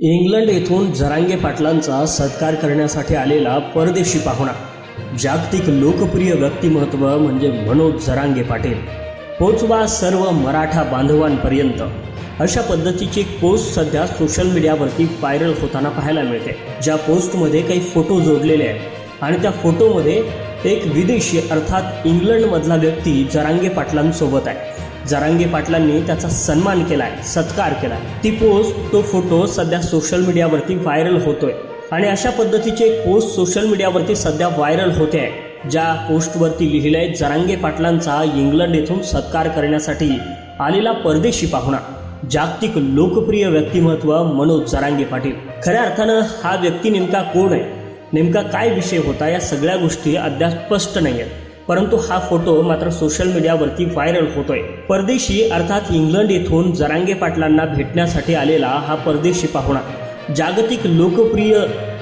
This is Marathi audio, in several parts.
इंग्लंड येथून जरांगे पाटलांचा सत्कार करण्यासाठी आलेला परदेशी पाहुणा. जागतिक लोकप्रिय व्यक्तिमत्व म्हणजे मनोज जरांगे पाटील. पोचवा सर्व मराठा बांधवांपर्यंत. अशा पद्धतीची पोस्ट सध्या सोशल मीडियावरती व्हायरल होताना पाहायला मिळते. ज्या पोस्टमध्ये काही फोटो जोडलेले आहेत आणि त्या फोटोमध्ये एक विदेशी अर्थात इंग्लंडमधला व्यक्ती जरांगे पाटलांसोबत आहे. जरांगे पाटलांनी त्याचा सन्मान केलाय सत्कार केलाय. ती पोस्ट तो फोटो सध्या सोशल मीडियावरती व्हायरल होतोय. आणि अशा पद्धतीचे एक पोस्ट सोशल मीडियावरती सध्या व्हायरल होते आहे. ज्या पोस्टवरती लिहिलंय जरांगे पाटलांचा इंग्लंड येथून सत्कार करण्यासाठी आलेला परदेशी पाहुणा. जागतिक लोकप्रिय व्यक्तिमत्व मनोज जरांगे पाटील. खऱ्या अर्थानं हा व्यक्ती नेमका कोण आहे? नेमका काय विषय होता? या सगळ्या गोष्टी अद्याप स्पष्ट नाही आहेत परंतु हा फोटो मात्र सोशल मीडियावरती व्हायरल होतोय. परदेशी अर्थात इंग्लंड येथून जरांगे पाटलांना भेटण्यासाठी आलेला हा परदेशी पाहुणा. जागतिक लोकप्रिय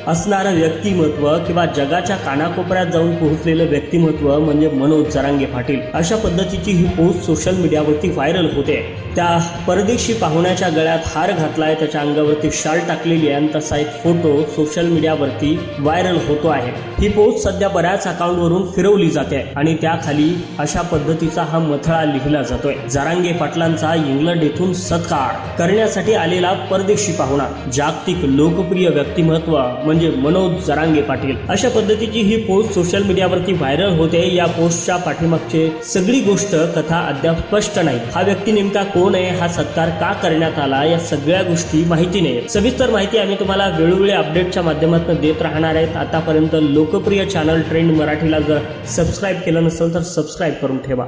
असणारं व्यक्तिमत्व किंवा जगाच्या कानाकोपऱ्यात जाऊन पोहोचलेलं व्यक्तिमत्व म्हणजे मनोज जरांगे पाटील. अशा पद्धतीची ही पोस्ट सोशल मीडियावरती व्हायरल होते. त्या परदेशी पाहुण्याच्या गळ्यात हार घातलाय त्याच्या अंगावरती शाल टाकलेली आहे आणि तसा एक फोटो सोशल मीडियावरती व्हायरल होतो आहे. ही पोस्ट सध्या बऱ्याच अकाउंटवरून फिरवली जाते आणि त्याखाली अशा पद्धतीचा हा मथळा लिहिला जातोय. जरांगे पाटलांचा इंग्लंड येथून सत्कार करण्यासाठी आलेला परदेशी पाहुणा. जागतिक लोकप्रिय व्यक्तिमत्व म्हणजे म्हणजे मनोज जरांगे पाटील. अशा पद्धतीची ही पोस्ट सोशल मीडियावरती व्हायरल होते. या पोस्टच्या पाठीमागचे सगळी गोष्ट कथा अद्याप स्पष्ट नाही. हा व्यक्ती नेमका कोण आहे? हा सत्कार का करण्यात आला? या सगळ्या गोष्टी माहिती नाही. सविस्तर माहिती आम्ही तुम्हाला वेळोवेळी अपडेटच्या माध्यमातून देत राहणार आहेत. आतापर्यंत लोकप्रिय चॅनल ट्रेंड मराठीला जर सबस्क्राईब केलं नसेल तर सबस्क्राईब करून ठेवा.